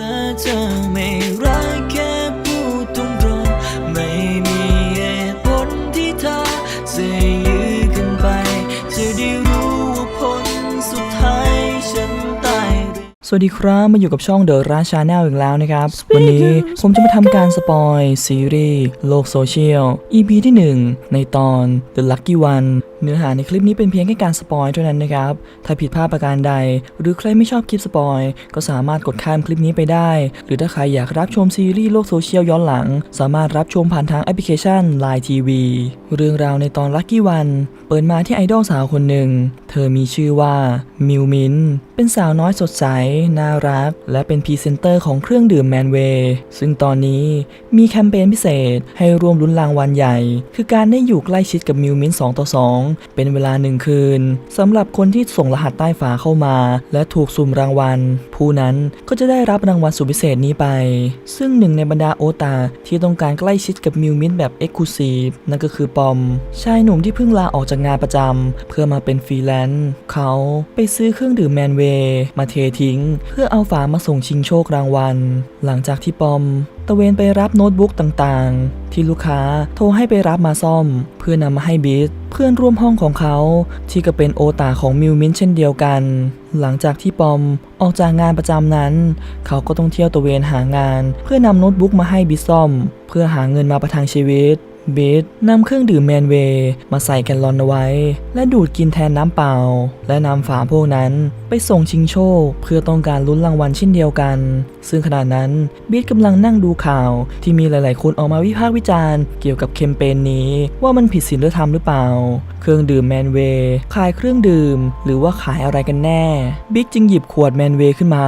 ถ้าเธอไม่รักแค่พูดตรงๆไม่มีเหตุผลที่เธอจะยื้อกันไป จะได้รู้ว่าผลสุดท้ายฉันตายหรือ สวัสดีครับมาอยู่กับช่องเดอะราชาแนลอีกแล้วนะครับ วันนี้ผมจะมาทำการสปอย ซีรีส์ โลกโซเชียล EP ที่ 1 ในตอน The Lucky One เนื้อหาในคลิปนี้เป็นเพียงแค่การสปอยเท่านั้นนะครับ ถ้าผิดพลาดประการใด หรือใครไม่ชอบคลิปสปอยก็สามารถกดข้ามคลิปนี้ไปได้ หรือถ้าใครอยากรับชมซีรีส์โลกโซเชียลย้อนหลัง สามารถรับชมผ่านทางแอปพลิเคชัน Line TV เรื่องราวในตอน Lucky One เปิดมาที่ไอดอลสาวคนหนึ่ง เธอมีชื่อว่ามิวมิน เป็นสาวน้อยสดใส น่ารัก และเป็นพรีเซนเตอร์ของเครื่องดื่มแมนเวย์ซึ่งตอนนี้มีแคมเปญพิเศษให้ร่วมลุ้นรางวัลใหญ่ คือการได้อยู่ใกล้ชิดกับมิวมิน2ต่อ 2 เป็นเวลาหนึ่งคืนสำหรับคนที่ส่งรหัสใต้ฝาเข้ามา และถูกสุ่มรางวัล ผู้นั้นก็จะได้รับรางวัลสุดพิเศษนี้ไป ซึ่งหนึ่งในบรรดาโอตาที่ต้องการใกล้ชิดกับมิวมินแบบเอ็กซ์คลูซีฟนั่นก็คือปอม ชายหนุ่มที่เพิ่งลาออกจากงานประจำเพื่อมาเป็นฟรีแลนซ์เขาไปซื้อเครื่องดื่มแมนเวย์มาเททิ้ง เพื่อเอาฝามาส่งชิงโชครางวัล หลังจากที่ปอมตะเวนไปรับโน้ตบุ๊กต่างๆ ที่ลูกค้าโทรให้ไปรับมาซ่อม เพื่อนำมาให้บิสเพื่อนร่วมห้องของเขา ที่ก็เป็นโอตาของมิวมินเช่นเดียวกัน หลังจากที่ปอมออกจากงานประจำนั้น เขาก็ต้องเที่ยวตะเวนหางาน เพื่อนำโน้ตบุ๊กมาให้บิสซ่อม เพื่อหาเงินมาประทังชีวิต บิสนำเครื่องดื่มแมนเวย์มาใส่แกลลอนเอาไว้ และดูดกินแทนน้ำเปล่า และนำฝาพวกนั้นไปส่งชิงโชค เพื่อต้องการลุ้นรางวัลเช่นเดียวกัน ซึ่งขณะนั้นบิสกำลังนั่งดูข่าวที่มีหลาย ๆ คนออกมาวิพากษ์วิจารณ์เกี่ยวกับแคมเปญนี้ ว่ามันผิดศีลธรรมหรือเปล่า เครื่องดื่มแมนเวย์ขายเครื่องดื่ม หรือว่าขายอะไรกันแน่ บิ๊กจึงหยิบขวดแมนเวย์ขึ้นมา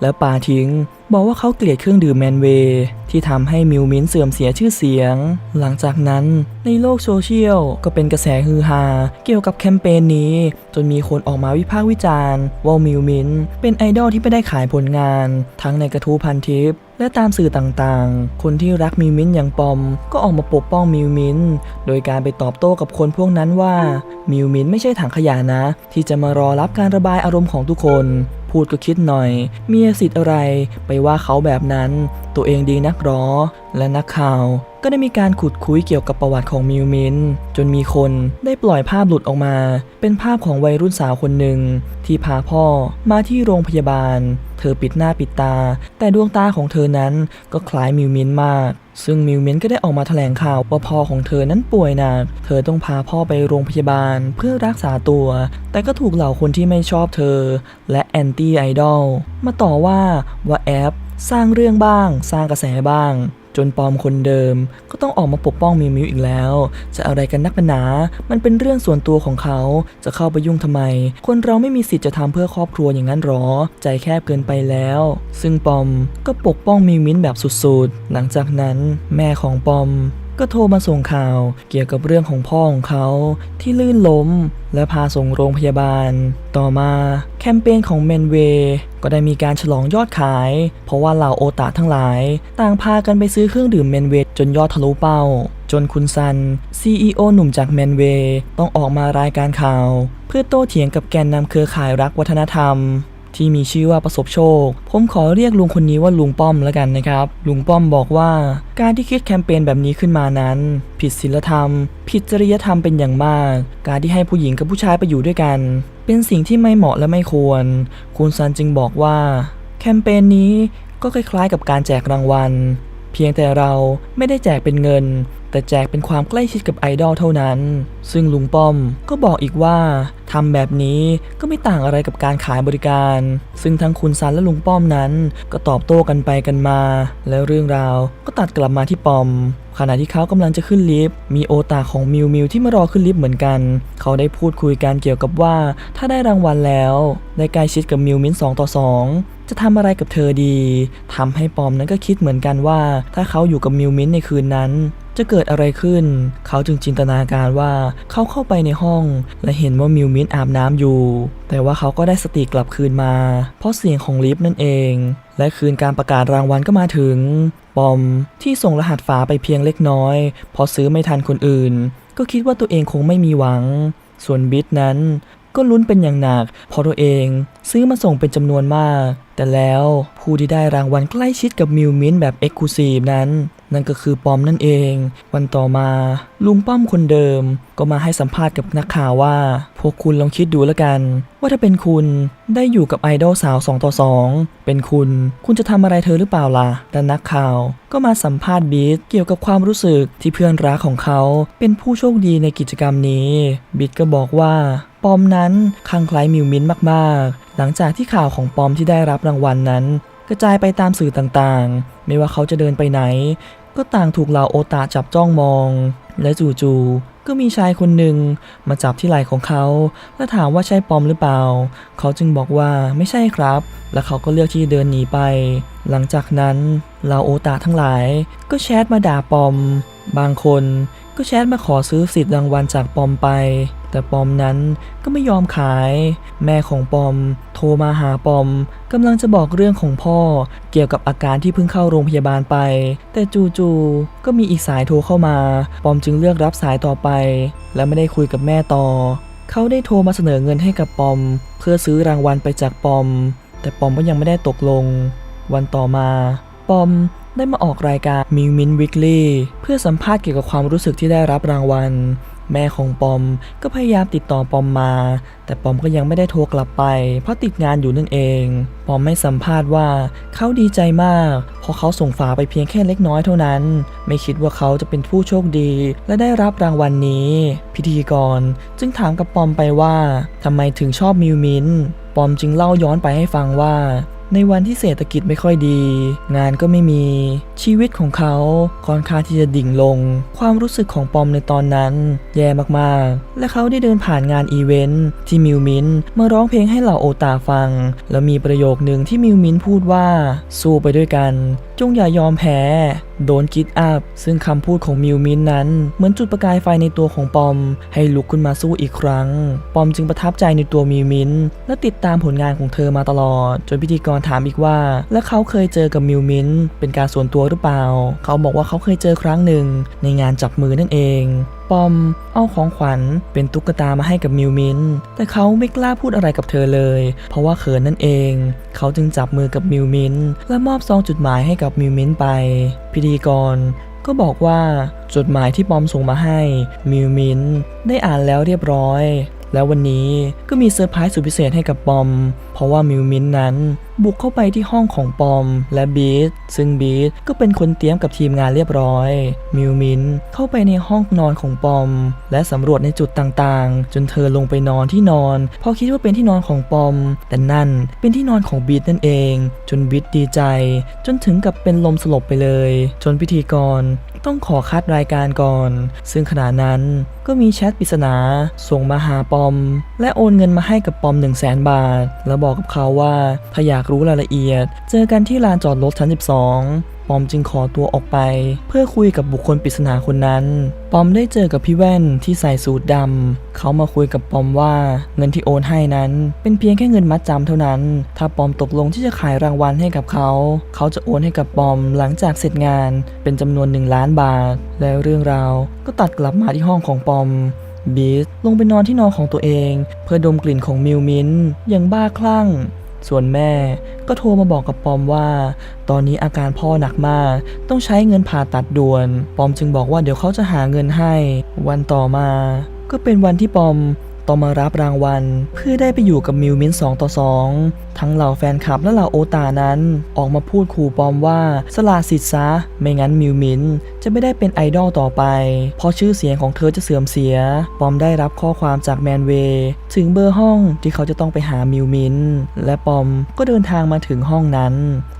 แล้วปาทิ้ง บอกว่าเขาเกลียดเครื่องดื่มแมนเวย์ที่ทำให้มิวมินเสื่อมเสียชื่อเสียง หลังจากนั้นในโลกโซเชียลก็เป็นกระแสฮือฮาเกี่ยวกับแคมเปญนี้ จนมีคนออกมาวิพากษ์วิจารณ์ว่ามิวมินเป็นไอดอลที่ไม่ได้ขายผลงาน ทั้งในกระทู้พันทิปและตามสื่อต่างๆ คนที่รักมิวมินอย่างปอม ก็ออกมาปกป้องมิวมินโดยการไปตอบโต้กับคนพวกนั้นว่ามิวมินไม่ใช่ถังขยะนะ ที่จะมารอรับการระบายอารมณ์ของทุกคน พูดก็คิดหน่อย มีสิทธิ์อะไรไปว่าเขาแบบนั้น ตัวเองดีนักหรอ และนักข่าว ก็ได้มีการขุดคุยเกี่ยวกับประวัติของมิวมินจนมีคนได้ปล่อยภาพหลุดออกมา เป็นภาพของวัยรุ่นสาวคนหนึ่ง ที่พาพ่อมาที่โรงพยาบาล เธอปิดหน้าปิดตา แต่ดวงตาของเธอนั้นก็คล้ายมิวมินมาก ซึ่งมิวมินก็ได้ออกมาแถลงข่าวว่าพ่อของเธอนั้นป่วยหนักเธอต้องพาพ่อไปโรงพยาบาลเพื่อรักษาตัว แต่ก็ถูกเหล่าคนที่ไม่ชอบเธอ และแอนตี้ไอดอลมาต่อว่าว่าแอปสร้างเรื่องบ้าง สร้างกระแสบ้าง จนปอมคนเดิมก็ต้องออกมาปกป้องมิวมิวอีกแล้ว จะอะไรกันนักหนา มันเป็นเรื่องส่วนตัวของเขา จะเข้าไปยุ่งทำไม คนเราไม่มีสิทธิ์จะทำเพื่อครอบครัวอย่างนั้นหรอ ใจแคบเกินไปแล้ว ซึ่งปอมก็ปกป้องมิวมินแบบสุดๆ หลังจากนั้นแม่ของปอม ก็โทรมาส่งข่าวเกี่ยวกับเรื่องของพ่อของเขาที่ลื่นล้ม และพาส่งโรงพยาบาล ต่อมาแคมเปญของเมนเวก็ได้มีการฉลองยอดขาย เพราะว่าเหล่าโอตาทั้งหลาย ต่างพากันไปซื้อเครื่องดื่มเมนเวจนยอดทะลุเป้า จนคุณซัน CEO หนุ่มจากเมนเวต้องออกมารายการข่าว เพื่อโต้เถียงกับแกนนำเครือข่ายรักวัฒนธรรม ที่มีชื่อว่าประสบโชค ผมขอเรียกลุงคนนี้ว่าลุงป้อมแล้วกันนะครับ ลุงป้อมบอกว่า การที่คิดแคมเปญแบบนี้ขึ้นมานั้น ผิดศีลธรรม ผิดจริยธรรมเป็นอย่างมาก การที่ให้ผู้หญิงกับผู้ชายไปอยู่ด้วยกัน เป็นสิ่งที่ไม่เหมาะและไม่ควร คุณซันจึงบอกว่า แคมเปญนี้ก็คล้ายๆกับการแจกรางวัล เพียงแต่เราไม่ได้แจกเป็นเงิน แต่แจกเป็นความใกล้ชิดกับไอดอลเท่านั้น ซึ่งลุงป้อมก็บอกอีกว่าทำแบบนี้ก็ไม่ต่างอะไรกับการขายบริการ ซึ่งทั้งคุณซันและลุงป้อมนั้น ก็ตอบโต้กันไปกันมา แล้วเรื่องราวก็ตัดกลับมาที่ปอม ขณะที่เขากำลังจะขึ้นลิฟต์มีโอตาของมิวมิวที่มารอขึ้นลิฟต์เหมือนกัน เขาได้พูดคุยกันเกี่ยวกับว่า ถ้าได้รางวัลแล้วได้ใกล้ชิดกับมิวมิน2ต่อ2จะทำอะไรกับเธอดีทำให้ปอมนั้นก็คิดเหมือนกันว่า ถ้าเขาอยู่กับมิวมินในคืนนั้น จะเกิดอะไรขึ้น เขาจึงจินตนาการว่าเขาเข้าไปในห้อง และเห็นว่ามิวมินอาบน้ำอยู่ แต่ว่าเขาก็ได้สติกลับคืนมา เพราะเสียงของลิฟต์นั่นเอง และคืนการประกาศรางวัลก็มาถึง ปอมที่ส่งรหัสฝาไปเพียงเล็กน้อยเพอซื้อไม่ทันคนอื่น ก็คิดว่าตัวเองคงไม่มีหวัง ส่วนบิทนั้นก็ลุ้นเป็นอย่างหนักเพราะตัวเอง ซื้อมาส่งเป็นจำนวนมาก แต่แล้วผู้ที่ได้รางวัลใกล้ชิดกับมิวมินแบบเอ็กซ์คลูซีฟนั้น นั่นก็คือปอมนั่นเอง วันต่อมา ลุงป้อมคนเดิม ก็มาให้สัมภาษณ์กับนักข่าวว่า พวกคุณลองคิดดูแล้วกัน ว่าถ้าเป็นคุณได้อยู่กับไอดอลสาว 2 ต่อ 2 เป็นคุณ คุณจะทำอะไรเธอหรือเปล่าล่ะแต่นักข่าวก็มาสัมภาษณ์บีทเกี่ยวกับความรู้สึกที่เพื่อนรักของเขาเป็นผู้โชคดีในกิจกรรมนี้บีทก็บอกว่าปอมนั้นคลั่งไคล้มิวมินมาก ๆ หลังจากที่ข่าวของปอมที่ได้รับรางวัลนั้น กระจายไปตามสื่อต่างๆ ไม่ว่าเขาจะเดินไปไหน ก็ต่างถูกเหล่าโอตาจับจ้องมอง และจู่ๆก็มีชายคนหนึ่งมาจับที่ไหล่ของเขา และถามว่าใช่ปอมหรือเปล่า เขาจึงบอกว่าไม่ใช่ครับ และเขาก็เลือกที่เดินหนีไป หลังจากนั้นเหล่าโอตาทั้งหลาย ก็แชทมาด่าปอม บางคนก็แชทมาขอซื้อสิทธิ์รางวัลจากปอมไป แต่ปอมนั้นก็ไม่ยอมขาย แม่ของปอม โทรมาหาปอมกำลังจะบอกเรื่องของพ่อ เกี่ยวกับอาการที่เพิ่งเข้าโรงพยาบาลไป แต่จู่ๆก็มีอีกสายโทรเข้ามา ปอมจึงเลือกรับสายต่อไป และไม่ได้คุยกับแม่ต่อ เขาได้โทรมาเสนอเงินให้กับปอม เพื่อซื้อรางวัลไปจากปอม แต่ปอมก็ยังไม่ได้ตกลง วันต่อมา ปอม ได้มาออกรายการมิวมินวิกลี่เพื่อสัมภาษณ์เกี่ยวกับความรู้สึกที่ได้รับรางวัล แม่ของปอมก็พยายามติดต่อปอมมา แต่ปอมก็ยังไม่ได้โทรกลับไป เพราะติดงานอยู่นั่นเอง ปอมไม่สัมภาษณ์ว่าเขาดีใจมากเพราะเขาส่งฝาไปเพียงแค่เล็กน้อยเท่านั้น ไม่คิดว่าเขาจะเป็นผู้โชคดี และได้รับรางวัลนนี้ พิธีกรจึงถามกับปอมไปว่าทำไมถึงชอบมิวมินปอมจึงเล่าย้อนไปให้ฟังว่า ในวันที่เศรษฐกิจไม่ค่อยดี งานก็ไม่มีชีวิตของเขาค่อนข้างที่จะดิ่งลง ความรู้สึกของปอมในตอนนั้น แย่มากๆ และเขาได้เดินผ่านงานอีเวนท์ที่มิวมินมาร้องเพลงให้เหล่าโอตาฟัง แล้วมีประโยคหนึ่งที่มิวมินพูดว่าสู้ไปด้วยกัน จงอย่ายอมแพ้ โดนกิดอัพ ซึ่งคำพูดของมิวมินนั้น เหมือนจุดประกายไฟในตัวของปอม ให้ลุกขึ้นมาสู้อีกครั้ง ปอมจึงประทับใจในตัวมิวมิน และติดตามผลงานของเธอมาตลอด จนพิธีกรถามอีกว่า และเขาเคยเจอกับมิวมิน เป็นการส่วนตัวหรือเปล่า เขาบอกว่าเขาเคยเจอครั้งหนึ่งในงานจับมือนั่นเอง ปอม เอาของขวัญเป็นตุ๊กตามาให้กับมิวมิน แต่เขาไม่กล้าพูดอะไรกับเธอเลย เพราะว่าเขินนั่นเอง เขาจึงจับมือกับมิวมิน และมอบซองจดหมายให้กับมิวมินไป พิธีกรก็บอกว่าจดหมายที่ปอมส่งมาให้มิวมินได้อ่านแล้วเรียบร้อย แล้ววันนี้ก็มีเซอร์ไพรส์สุดพิเศษให้กับปอม เพราะว่ามิวมินนั้น บุกเข้าไปที่ห้องของปอมและบีทซึ่งบีทก็เป็นคนเตรียมกับทีมงานเรียบร้อย มิวมินเข้าไปในห้องนอนของปอม และสำรวจในจุดต่างๆ จนเธอลงไปนอนที่นอน เพราะคิดว่าเป็นที่นอนของปอม แต่นั่นเป็นที่นอนของบีทนั่นเอง จนบีทดีใจ จนถึงกับเป็นลมสลบไปเลย จนพิธีกรต้องขอคัดรายการก่อน ซึ่งขณะนั้นก็มีแชทปริศนาส่งมาหาปอม และโอนเงินมาให้กับปอม 1 0 0 0 0แสนบาท แล้วบอกกับเขาว่าถ้าอยากรู้รายละเอียด เจอกันที่ลานจอดรถชั้น 12 ปอมจึงขอตัวออกไป เพื่อคุยกับบุคคลปริศนาคนนั้น ปอมได้เจอกับพี่แว่นที่ใส่สูทดำ เขามาคุยกับปอมว่าเงินที่โอนให้นั้น เป็นเพียงแค่เงินมัดจำเท่านั้น ถ้าปอมตกลงที่จะขายรางวัลให้กับเขา เขาจะโอนให้กับปอมหลังจากเสร็จงานเป็นจำนวน1ล้านบาท แล้วเรื่องราวก็ตัดกลับมาที่ห้องของปอมบีสลงไปนอนที่นอนของตัวเอง เพื่อดมกลิ่นของมิวมินอย่างบ้าคลั่ง ส่วนแม่ก็โทรมาบอกกับปอมว่า ตอนนี้อาการพ่อหนักมาก ต้องใช้เงินผ่าตัดด่วน ปอมจึงบอกว่าเดี๋ยวเขาจะหาเงินให้ วันต่อมา ก็เป็นวันที่ปอม ต้องมารับรางวัล เพื่อได้ไปอยู่กับมิวมิน2ต่อ2ทั้งเหล่าแฟนคลับและเหล่าโอตานั้น ออกมาพูดขู่ปอมว่าสละสิทธิ์ซะ ไม่งั้นมิวมินจะไม่ได้เป็นไอดอลต่อไป เพราะชื่อเสียงของเธอจะเสื่อมเสีย ปอมได้รับข้อความจากแมนเวย์ถึงเบอร์ห้องที่เขาจะต้องไปหามิวมินและปอมก็เดินทางมาถึงห้องนั้น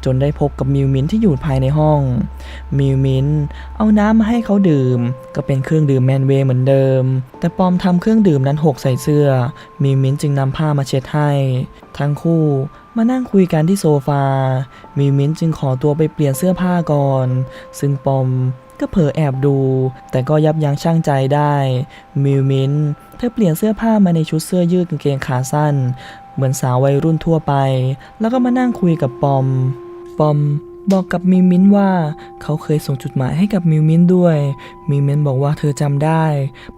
จนได้พบกับมิวมินที่อยู่ภายในห้อง มิวมินเอาน้ำมาให้เขาดื่ม ก็เป็นเครื่องดื่มแมนเวย์เหมือนเดิม แต่ปอมทำเครื่องดื่มนั้นหกใส่เสื้อ มิวมินจึงนำผ้ามาเช็ดให้ ทั้งคู่มานั่งคุยกันที่โซฟา มิวมินจึงขอตัวไปเปลี่ยนเสื้อผ้าก่อน ซึ่งปอมก็เผลอแอบดู แต่ก็ยับยั้งชั่งใจได้ มิวมินเธอเปลี่ยนเสื้อผ้ามาในชุดเสื้อยืดกางเกงขาสั้น เหมือนสาววัยรุ่นทั่วไป แล้วก็มานั่งคุยกับปอม ปอมบอกกับมิวมินว่าเขาเคยส่งจดหมายให้กับมิวมินด้วย มิวมินบอกว่าเธอจำได้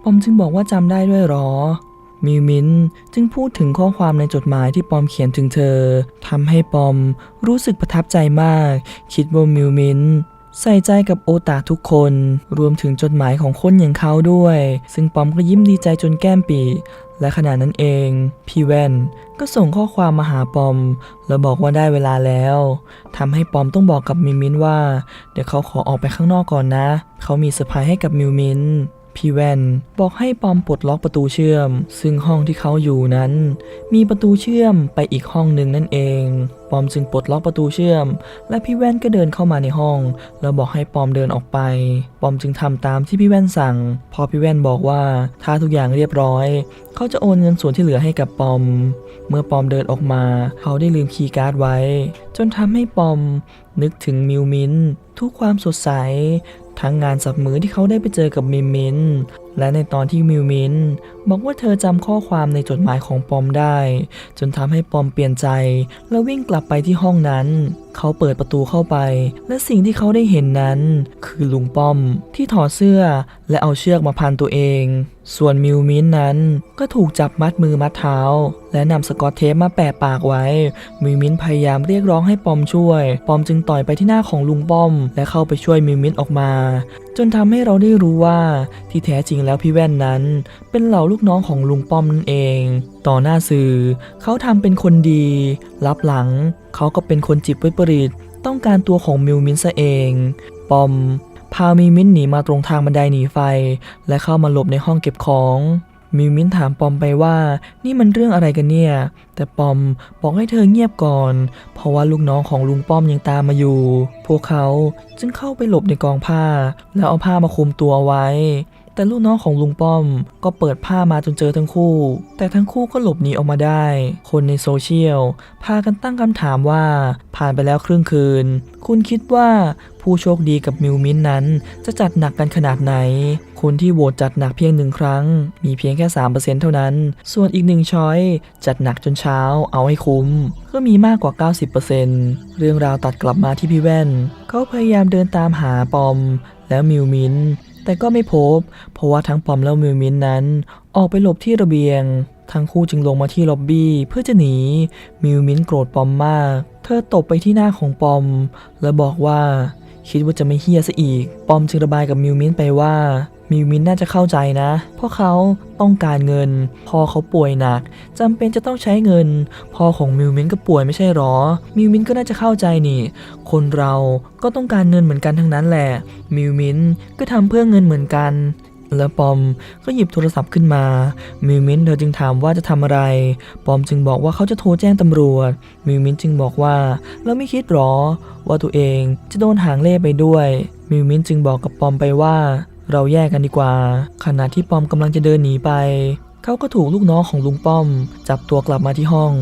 ปอมจึงบอกว่าจำได้ด้วยหรอ มิวมินจึงพูดถึงข้อความในจดหมายที่ปอมเขียนถึงเธอทำให้ปอมรู้สึกประทับใจมาก คิดว่ามิวมินใส่ใจกับโอตาทุกคน รวมถึงจดหมายของคนอย่างเขาด้วย ซึ่งปอมก็ยิ้มดีใจจนแก้มปีและขณะนั้นเอง พี่แว่นก็ส่งข้อความมาหาปอม แล้วบอกว่าได้เวลาแล้วทำให้ปอมต้องบอกกับมิวมินว่า เดี๋ยวเขาขอออกไปข้างนอกก่อนนะ เขามีเซอร์ไพรส์ให้กับมิวมิน พี่แว่นบอกให้ปอมปลดล็อกประตูเชื่อม ซึ่งห้องที่เขาอยู่นั้น มีประตูเชื่อมไปอีกห้องหนึ่งนั่นเอง ปอมจึงปลดล็อกประตูเชื่อม และพี่แว่นก็เดินเข้ามาในห้อง แล้วบอกให้ปอมเดินออกไป ปอมจึงทำตามที่พี่แว่นสั่ง พอพี่แว่นบอกว่าถ้าทุกอย่างเรียบร้อย เขาจะโอนเงินส่วนที่เหลือให้กับปอม เมื่อปอมเดินออกมา เขาได้ลืมคีย์การ์ดไว้ จนทำให้ปอมนึกถึงมิวมินทุกความสดใส ทั้งงานสับมือที่เขาได้ไปเจอกับมิมมิน และในตอนที่มิวมินบอกว่าเธอจำข้อความในจดหมายของปอมได้ จนทำให้ปอมเปลี่ยนใจ แล้ววิ่งกลับไปที่ห้องนั้น เขาเปิดประตูเข้าไป และสิ่งที่เขาได้เห็นนั้น คือลุงป้อมที่ถอดเสื้อ และเอาเชือกมาพันตัวเอง ส่วนมิวมินนั้นก็ถูกจับมัดมือมัดเท้า และนำสกอตเทปมาแปะปากไว้ มิวมินพยายามเรียกร้องให้ปอมช่วย ปอมจึงต่อยไปที่หน้าของลุงป้อม และเข้าไปช่วยมิวมินออกมา จนทำให้เราได้รู้ว่าที่แท้จริงแล้วพี่แว่นนั้น เป็นเหล่าลูกน้องของลุงป้อมนั่นเอง ต่อหน้าสื่อ เขาทำเป็นคนดี รับหลัง เขาก็เป็นคนจิบวิประดิษฐ์ต้องการตัวของมิวมินซะเอง ป้อมพามิมินหนีมาตรงทางบันไดหนีไฟ และเข้ามาหลบในห้องเก็บของ มิวมิ้นถามปอมไปว่านี่มันเรื่องอะไรกันเนี่ย แต่ปอมบอกให้เธอเงียบก่อน เพราะว่าลูกน้องของลุงป้อมยังตามมาอยู่ พวกเขาจึงเข้าไปหลบในกองผ้า แล้วเอาผ้ามาคลุมตัวไว้ แต่ลูกน้องของลุงป้อมก็เปิดผ้ามาจนเจอทั้งคู่ แต่ทั้งคู่ก็หลบหนีออกมาได้ คนในโซเชียลพากันตั้งคำถามว่าผ่านไปแล้วครึ่งคืน คุณคิดว่าผู้โชคดีกับมิวมินนั้นจะจัดหนักกันขนาดไหน คนที่โหวตจัดหนักเพียงหนึ่งครั้ง มีเพียงแค่ 3%เท่านั้น ส่วนอีกหนึ่งช้อยจัดหนักจนเช้าเอาให้คุ้ม ก็มีมากกว่า 90%เรื่องราวตัดกลับมาที่พี่แว่น เขาพยายามเดินตามหาปอม แล้วมิวมิน แต่ก็ไม่พบ เพราะว่าทั้งปอมและมิวมินนั้น ออกไปหลบที่ระเบียง ทั้งคู่จึงลงมาที่ล็อบบี้เพื่อจะหนี มิวมินโกรธปอมมาก เธอตบไปที่หน้าของปอม และบอกว่า คิดว่าจะไม่เฮี้ยซะอีก ปอมจึงระบายกับมิวมินไปว่า มิวมินน่าจะเข้าใจนะ เพราะเขาต้องการเงินพ่อเขาป่วยหนักจำเป็นจะต้องใช้เงินพ่อของมิวมินก็ป่วยไม่ใช่หรอ มิวมินก็น่าจะเข้าใจนี่ คนเราก็ต้องการเงินเหมือนกันทั้งนั้นแหละ มิวมินก็ทำเพื่อเงินเหมือนกันแล้วปอมก็หยิบโทรศัพท์ขึ้นมา มิวมินเธอจึงถามว่าจะทำอะไร ปอมจึงบอกว่าเขาจะโทรแจ้งตำรวจ มิวมินจึงบอกว่าแล้วไม่คิดหรอ ว่าตัวเองจะโดนหางเล่ไปด้วย มิวมินจึงบอกกับปอมไปว่า เราแยกกันดีกว่า ขณะที่ปอมกำลังจะเดินหนีไป เขาก็ถูกลูกน้องของลุงป้อม จับตัวกลับมาที่ห้อง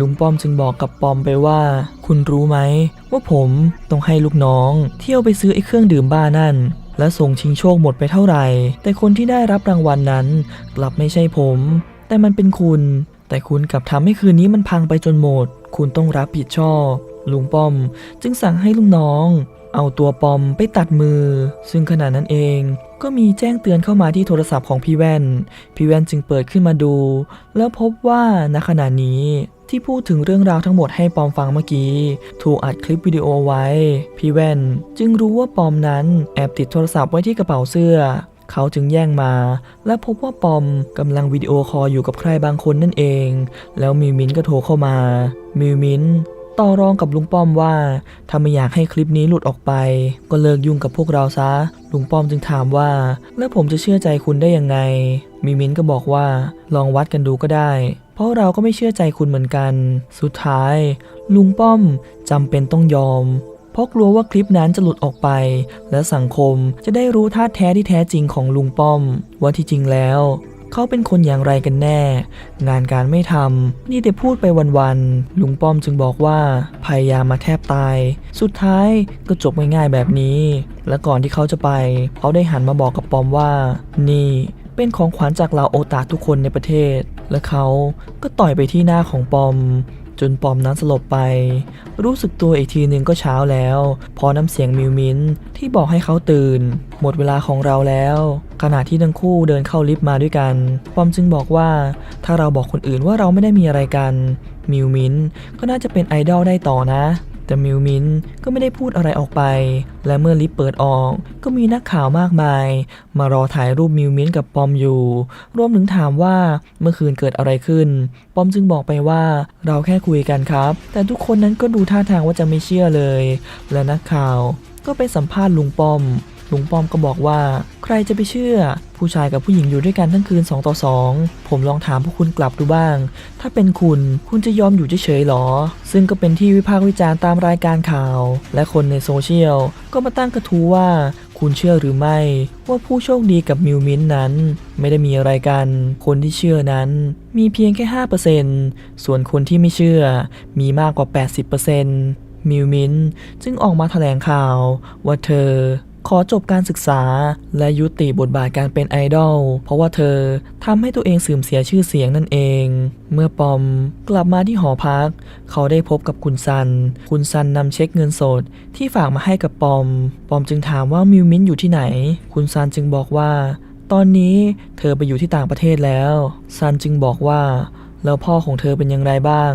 ลุงป้อมจึงบอกกับปอมไปว่า คุณรู้ไหม ว่าผมต้องให้ลูกน้อง เที่ยวไปซื้อไอ้เครื่องดื่มบ้านั่น และส่งชิงโชคหมดไปเท่าไหร่ แต่คนที่ได้รับรางวัลนนั้น กลับไม่ใช่ผม แต่มันเป็นคุณ แต่คุณกลับทำให้คืนนี้มันพังไปจนหมด คุณต้องรับผิดชอบลุงป้อมจึงสั่งให้ลูกน้อง เอาตัวปอมไปตัดมือ ซึ่งขณะนั้นเองก็มีแจ้งเตือนเข้ามาที่โทรศัพท์ของพี่แว่น พี่แว่นจึงเปิดขึ้นมาดู แล้วพบว่าณขณะนี้ที่พูดถึงเรื่องราวทั้งหมดให้ปอมฟังเมื่อกี้ ถูกอัดคลิปวิดีโอไว้ พี่แว่นจึงรู้ว่าปอมนั้นแอบติดโทรศัพท์ไว้ที่กระเป๋าเสื้อ เขาจึงแย่งมา และพบว่าปอมกำลังวิดีโอคอลอยู่กับใครบางคนนั่นเอง แล้วมิวมินก็โทรเข้ามา มิวมิน ต่อรองกับลุงป้อมว่าถ้าไม่อยากให้คลิปนี้หลุดออกไป ก็เลิกยุ่งกับพวกเราซะ ลุงป้อมจึงถามว่า แล้วผมจะเชื่อใจคุณได้ยังไง มิมินก็บอกว่าลองวัดกันดูก็ได้ เพราะเราก็ไม่เชื่อใจคุณเหมือนกัน สุดท้าย ลุงป้อมจำเป็นต้องยอม เพราะกลัวว่าคลิปนั้นจะหลุดออกไป และสังคมจะได้รู้ท่าแท้ที่แท้จริงของลุงป้อม ว่าที่จริงแล้ว เขาเป็นคนอย่างไรกันแน่ งานการไม่ทำนี่แต่พูดไปวันๆลุงป้อมจึงบอกว่าพยายามมาแทบตาย สุดท้ายก็จบง่ายๆแบบนี้ และก่อนที่เขาจะไป เขาได้หันมาบอกกับปอมว่า นี่เป็นของขวัญจากเหล่าโอตาทุกคนในประเทศ และเขาก็ต่อยไปที่หน้าของปอม จนปอมนั้นสลบไป รู้สึกตัวอีกทีหนึ่งก็เช้าแล้ว พอน้ำเสียงมิวมินที่บอกให้เขาตื่น หมดเวลาของเราแล้ว ขณะที่ทั้งคู่เดินเข้าลิฟต์มาด้วยกัน ปอมจึงบอกว่า ถ้าเราบอกคนอื่นว่าเราไม่ได้มีอะไรกันมิวมินก็น่าจะเป็นไอดอลได้ต่อนะ แต่มิวมินก็ไม่ได้พูดอะไรออกไป และเมื่อลิฟต์เปิดออก ก็มีนักข่าวมากมาย มารอถ่ายรูปมิวมินกับปอมอยู่ รวมถึงถามว่าเมื่อคืนเกิดอะไรขึ้น ปอมจึงบอกไปว่าเราแค่คุยกันครับ แต่ทุกคนนั้นก็ดูท่าทางว่าจะไม่เชื่อเลย และนักข่าวก็ไปสัมภาษณ์ลุงปอม ลุงป้อมก็บอกว่า ใครจะไปเชื่อ ผู้ชายกับผู้หญิงอยู่ด้วยกันทั้งคืน 2 ต่อ 2 ผมลองถามพวกคุณกลับดูบ้าง ถ้าเป็นคุณคุณจะยอมอยู่เฉยๆหรอ ซึ่งก็เป็นที่วิพากษ์วิจารณ์ตามรายการข่าว และคนในโซเชียล ก็มาตั้งกระทู้ว่าคุณเชื่อหรือไม่ว่าผู้โชคดีกับมิวมินนั้น ไม่ได้มีอะไรกัน คนที่เชื่อนั้น มีเพียงแค่ 5%ส่วนคนที่ไม่เชื่อ มีมากกว่า 80%มิวมินจึงออกมาแถลงข่าวว่าเธอ ขอจบการศึกษา และยุติบทบาทการเป็นไอดอล เพราะว่าเธอทำให้ตัวเองเสื่อมเสียชื่อเสียงนั่นเอง เมื่อปอมกลับมาที่หอพัก เขาได้พบกับคุณซัน คุณซันนำเช็คเงินสดที่ฝากมาให้กับปอม ปอมจึงถามว่ามิวมินอยู่ที่ไหน คุณซันจึงบอกว่า ตอนนี้เธอไปอยู่ที่ต่างประเทศแล้ว ซันจึงบอกว่า แล้วพ่อของเธอเป็นอย่างไรบ้าง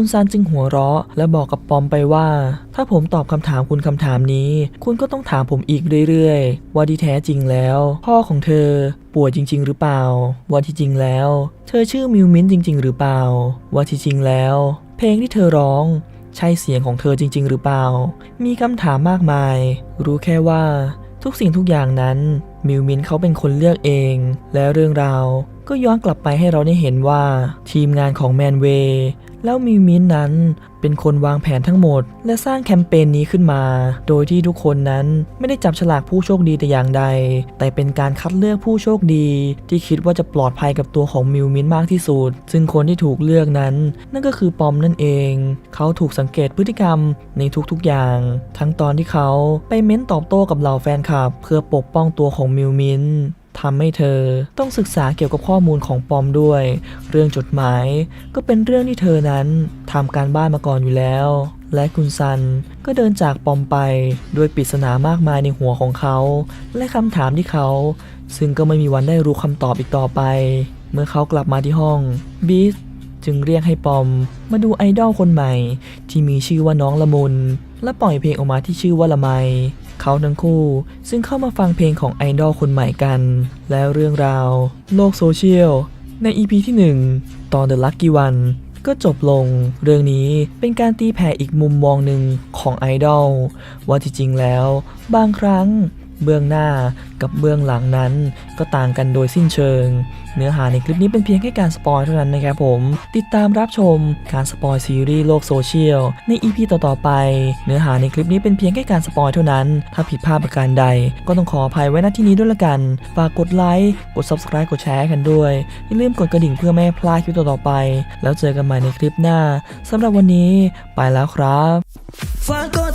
คุณซันจึงหัวเราะ และบอกกับปอมไปว่า ถ้าผมตอบคำถามคุณคำถามนี้ คุณก็ต้องถามผมอีกเรื่อยๆ ว่าที่แท้จริงแล้ว พ่อของเธอป่วยจริง ๆ หรือเปล่า ว่าที่จริงแล้ว เธอชื่อมิวมินจริง ๆ หรือเปล่า ว่าที่จริงแล้ว เพลงที่เธอร้องใช่เสียงของเธอจริง ๆ หรือเปล่า มีคำถามมากมาย รู้แค่ว่า ทุกสิ่งทุกอย่างนั้นมิวมินเขาเป็นคนเลือกเอง และเรื่องราว ก็ย้อนกลับไปให้เราได้เห็นว่าทีมงานของแมนเวย์แล้วมิวมินนั้นเป็นคนวางแผนทั้งหมด และสร้างแคมเปญนี้ขึ้นมา โดยที่ทุกคนนั้นไม่ได้จับฉลากผู้โชคดีแต่อย่างใด แต่เป็นการคัดเลือกผู้โชคดี ที่คิดว่าจะปลอดภัยกับตัวของมิวมินมากที่สุด ซึ่งคนที่ถูกเลือกนั้น นั่นก็คือปอมนั่นเอง เขาถูกสังเกตพฤติกรรมในทุกๆอย่าง ทั้งตอนที่เขาไปเม้นตอบโต้กับเหล่าแฟนคลับ เพื่อปกป้องตัวของมิวมิน ทำให้เธอต้องศึกษาเกี่ยวกับข้อมูลของปอมด้วย เรื่องจดหมาย ก็เป็นเรื่องที่เธอนั้นทำการบ้านมาก่อนอยู่แล้ว และคุณซันก็เดินจากปอมไปด้วยปริศนามากมายในหัวของเขา และคำถามที่เขา ซึ่งก็ไม่มีวันได้รู้คำตอบอีกต่อไป เมื่อเขากลับมาที่ห้องบีสจึงเรียกให้ปอม มาดูไอดอลคนใหม่ ที่มีชื่อว่าน้องละมุนและปล่อยเพลงออกมาที่ชื่อว่าละไม เขาทั้งคู่ซึ่งเข้ามาฟังเพลงของไอดอลคนใหม่กัน แล้วเรื่องราว โลกโซเชียล ใน EP ที่ 1 ตอน The Lucky One ก็จบลง เรื่องนี้เป็นการตีแผ่อีกมุมมองหนึ่งของไอดอลว่าที่จริงแล้ว บางครั้ง เบื้องหน้ากับเบื้องหลังนั้น ก็ต่างกันโดยสิ้นเชิง เนื้อหาในคลิปนี้เป็นเพียงแค่การสปอยเท่านั้นนะครับผม ติดตามรับชมการสปอยซีรีส์โลกโซเชียลใน EP ต่อๆไป เนื้อหาในคลิปนี้เป็นเพียงแค่การสปอยเท่านั้น ถ้าผิดพลาดประการใด ก็ต้องขออภัยไว้ณที่นี้ด้วยละกัน ฝากกดไลค์กด subscribe กดแชร์กันด้วยอย่าลืมกดกระดิ่งเพื่อไม่พลาดคลิปต่อๆไป แล้วเจอกันใหม่ในคลิปหน้าสำหรับวันนี้ไปแล้วครับฝากกด